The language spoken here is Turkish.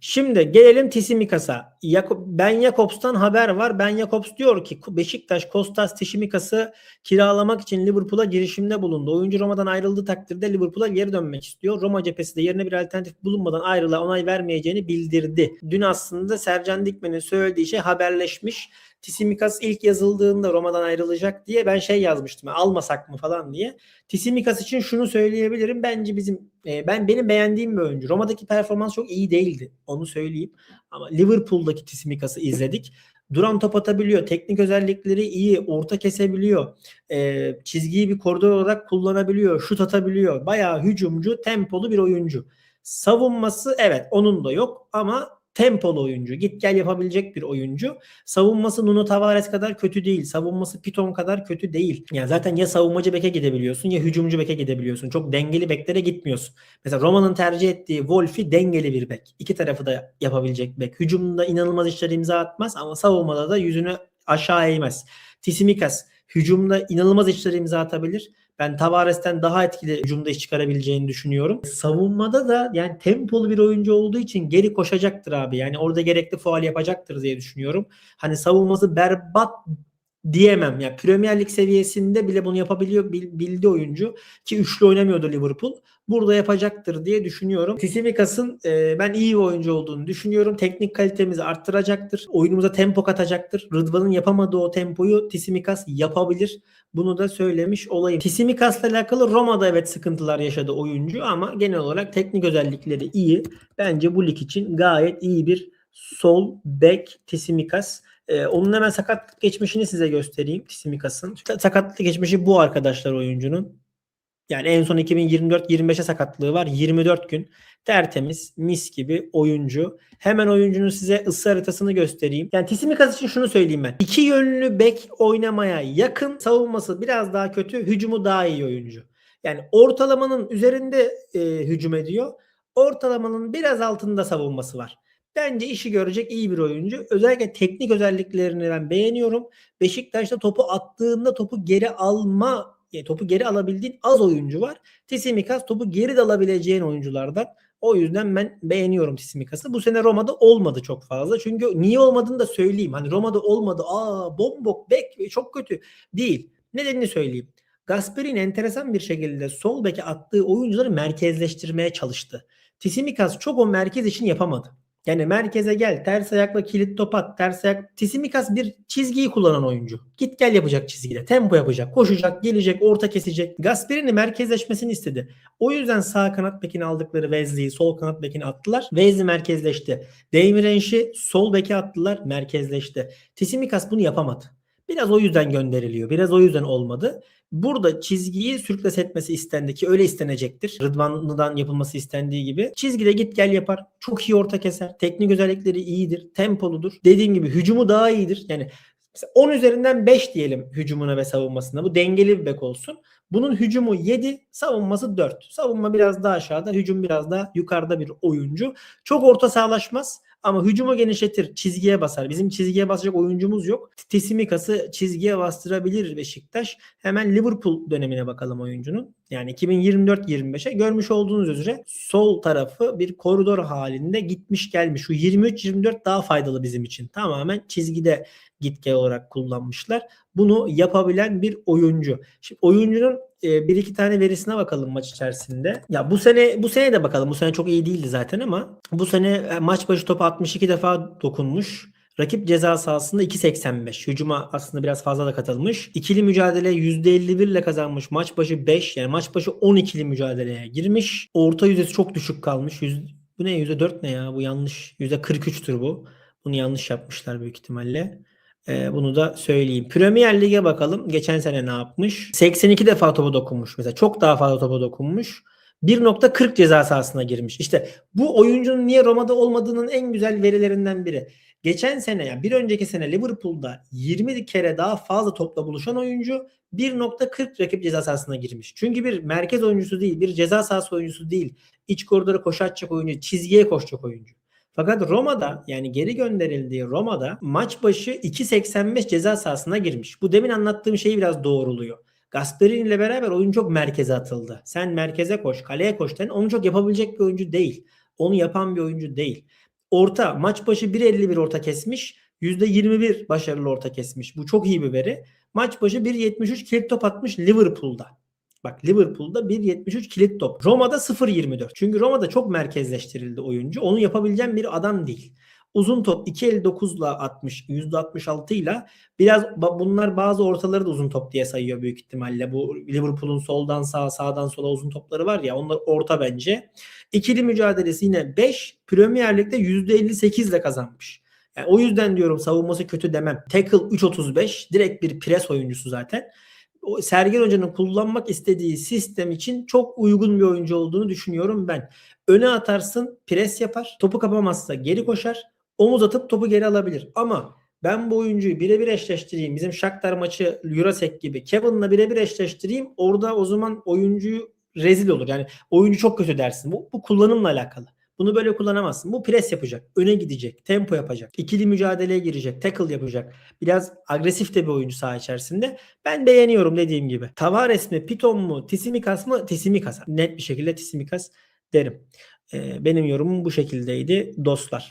Şimdi gelelim Tisimikas'a. Ben Jakobs'tan haber var. Ben Jakobs diyor ki Beşiktaş Kostas Tisimikas'ı kiralamak için Liverpool'a girişimde bulundu. Oyuncu Roma'dan ayrıldığı takdirde Liverpool'a geri dönmek istiyor. Roma cephesi de yerine bir alternatif bulunmadan ayrılığa onay vermeyeceğini bildirdi. Dün aslında Sercan Dikmen'in söylediği şey haberleşmiş. Tisimikas ilk yazıldığında Roma'dan ayrılacak diye ben şey yazmıştım. Almasak mı falan diye. Tisimikas için şunu söyleyebilirim. Bence bizim e, ben benim beğendiğim bir oyuncu. Roma'daki performans çok iyi değildi. Onu söyleyeyim. Ama Liverpool'daki Tisimikas'ı izledik. Duran top atabiliyor. Teknik özellikleri iyi. Orta kesebiliyor. E, çizgiyi bir koridor olarak kullanabiliyor. Şut atabiliyor. Bayağı hücumcu, tempolu bir oyuncu. Savunması evet onun da yok ama tempolu oyuncu. Git gel yapabilecek bir oyuncu. Savunması Nuno Tavares kadar kötü değil. Savunması Piton kadar kötü değil. Yani zaten ya savunmacı beke gidebiliyorsun ya hücumcu beke gidebiliyorsun. Çok dengeli beklere gitmiyorsun. Mesela Roma'nın tercih ettiği Wolfi dengeli bir bek. İki tarafı da yapabilecek bek. Hücumda inanılmaz işler imza atmaz ama savunmada da yüzünü aşağı eğmez. Tisimikas hücumda inanılmaz işler imza atabilir. Ben Tavares'ten daha etkili hücumda iş çıkarabileceğini düşünüyorum. Savunmada da yani tempolu bir oyuncu olduğu için geri koşacaktır abi. Yani orada gerekli faal yapacaktır diye düşünüyorum. Hani savunması berbat diyemem. Yani Premier Lig seviyesinde bile bunu yapabiliyor bil- bildi oyuncu ki üçlü oynamıyordu Liverpool. Burada yapacaktır diye düşünüyorum. Tisimikas'ın e, ben iyi bir oyuncu olduğunu düşünüyorum. Teknik kalitemizi arttıracaktır. Oyunumuza tempo katacaktır. Rıdvan'ın yapamadığı o tempoyu Tisimikas yapabilir. Bunu da söylemiş olayım. Tisimikas'la alakalı Roma'da evet sıkıntılar yaşadı oyuncu ama genel olarak teknik özellikleri iyi. Bence bu lig için gayet iyi bir sol bek Tisimikas. Ee, onun hemen sakatlık geçmişini size göstereyim Tisimikas'ın. Sakatlık geçmişi bu arkadaşlar oyuncunun. Yani en son 2024-25'e sakatlığı var. 24 gün. Tertemiz, mis gibi oyuncu. Hemen oyuncunun size ısı haritasını göstereyim. Yani Tisimikas için şunu söyleyeyim ben. İki yönlü bek oynamaya yakın. Savunması biraz daha kötü. Hücumu daha iyi oyuncu. Yani ortalamanın üzerinde e, hücum ediyor. Ortalamanın biraz altında savunması var. Bence işi görecek iyi bir oyuncu. Özellikle teknik özelliklerini ben beğeniyorum. Beşiktaş'ta topu attığında topu geri alma yani topu geri alabildiğin az oyuncu var. Tisimikas topu geri de alabileceğin oyunculardan. O yüzden ben beğeniyorum Tisimikas'ı. Bu sene Roma'da olmadı çok fazla. Çünkü niye olmadığını da söyleyeyim. Hani Roma'da olmadı. Aa bombok bek çok kötü. Değil. Nedenini söyleyeyim. Gasperini enteresan bir şekilde sol beke attığı oyuncuları merkezleştirmeye çalıştı. Tisimikas çok o merkez için yapamadı. Yani merkeze gel, ters ayakla kilit top at, ters ayak. Tisimikas bir çizgiyi kullanan oyuncu. Git gel yapacak çizgide. Tempo yapacak, koşacak, gelecek, orta kesecek. Gasperini merkezleşmesini istedi. O yüzden sağ kanat bekini aldıkları Wesley'i sol kanat bekini attılar. Wesley merkezleşti. Demirenş'i sol beke attılar, merkezleşti. Tisimikas bunu yapamadı. Biraz o yüzden gönderiliyor. Biraz o yüzden olmadı. Burada çizgiyi sürükles etmesi istendi ki öyle istenecektir. Rıdvanlı'dan yapılması istendiği gibi. Çizgide git gel yapar. Çok iyi orta keser. Teknik özellikleri iyidir. Tempoludur. Dediğim gibi hücumu daha iyidir. Yani mesela 10 üzerinden 5 diyelim hücumuna ve savunmasına. Bu dengeli bir bek olsun. Bunun hücumu 7, savunması 4. Savunma biraz daha aşağıda, hücum biraz daha yukarıda bir oyuncu. Çok orta sağlaşmaz ama hücumu genişletir, çizgiye basar. Bizim çizgiye basacak oyuncumuz yok. Tisimikas'ı çizgiye bastırabilir Beşiktaş. Hemen Liverpool dönemine bakalım oyuncunun. Yani 2024-25'e görmüş olduğunuz üzere sol tarafı bir koridor halinde gitmiş gelmiş. Şu 23-24 daha faydalı bizim için. Tamamen çizgide git gel olarak kullanmışlar. Bunu yapabilen bir oyuncu. Şimdi oyuncunun e, bir iki tane verisine bakalım maç içerisinde. Ya bu sene bu sene de bakalım. Bu sene çok iyi değildi zaten ama bu sene e, maç başı topa 62 defa dokunmuş. Rakip ceza sahasında 2.85. Hücuma aslında biraz fazla da katılmış. İkili mücadele %51 ile kazanmış. Maç başı 5 yani maç başı 12'li mücadeleye girmiş. Orta yüzdesi çok düşük kalmış. Yüz, bu ne %4 ne ya? Bu yanlış. %43'tür bu. Bunu yanlış yapmışlar büyük ihtimalle. Ee, bunu da söyleyeyim. Premier Lig'e bakalım. Geçen sene ne yapmış? 82 defa topa dokunmuş. Mesela çok daha fazla topa dokunmuş. 1.40 ceza sahasına girmiş. İşte bu oyuncunun niye Roma'da olmadığının en güzel verilerinden biri. Geçen sene yani bir önceki sene Liverpool'da 20 kere daha fazla topla buluşan oyuncu 1.40 rakip ceza sahasına girmiş. Çünkü bir merkez oyuncusu değil, bir ceza sahası oyuncusu değil. İç koridora koşu atacak oyuncu, çizgiye koşacak oyuncu. Fakat Roma'da yani geri gönderildiği Roma'da maç başı 2.85 ceza sahasına girmiş. Bu demin anlattığım şeyi biraz doğruluyor. Gasperini ile beraber oyun çok merkeze atıldı. Sen merkeze koş, kaleye koş. Yani onu çok yapabilecek bir oyuncu değil. Onu yapan bir oyuncu değil. Orta maç başı 1.51 orta kesmiş. %21 başarılı orta kesmiş. Bu çok iyi bir veri. Maç başı 1.73 kilit top atmış Liverpool'da. Bak Liverpool'da 1.73 kilit top. Roma'da 0.24. Çünkü Roma'da çok merkezleştirildi oyuncu. Onu yapabileceğim bir adam değil. Uzun top 2.59'la atmış. %66 ile biraz bunlar bazı ortaları da uzun top diye sayıyor büyük ihtimalle. Bu Liverpool'un soldan sağa sağdan sola uzun topları var ya onlar orta bence. İkili mücadelesi yine 5. Premier Lig'de %58 ile kazanmış. Yani o yüzden diyorum savunması kötü demem. Tackle 3.35 direkt bir pres oyuncusu zaten. O Sergen Hoca'nın kullanmak istediği sistem için çok uygun bir oyuncu olduğunu düşünüyorum ben. Öne atarsın, pres yapar. Topu kapamazsa geri koşar. Omuz atıp topu geri alabilir. Ama ben bu oyuncuyu birebir eşleştireyim. Bizim Shakhtar maçı Jurasek gibi. Kevin'la birebir eşleştireyim. Orada o zaman oyuncuyu rezil olur. Yani oyuncu çok kötü dersin. Bu, bu kullanımla alakalı. Bunu böyle kullanamazsın. Bu pres yapacak. Öne gidecek. Tempo yapacak. ikili mücadeleye girecek. Tackle yapacak. Biraz agresif de bir oyuncu saha içerisinde. Ben beğeniyorum dediğim gibi. Tavares mi, Piton mu, Tisimikas mı? Tisimikas. Net bir şekilde Tisimikas derim. Ee, benim yorumum bu şekildeydi dostlar.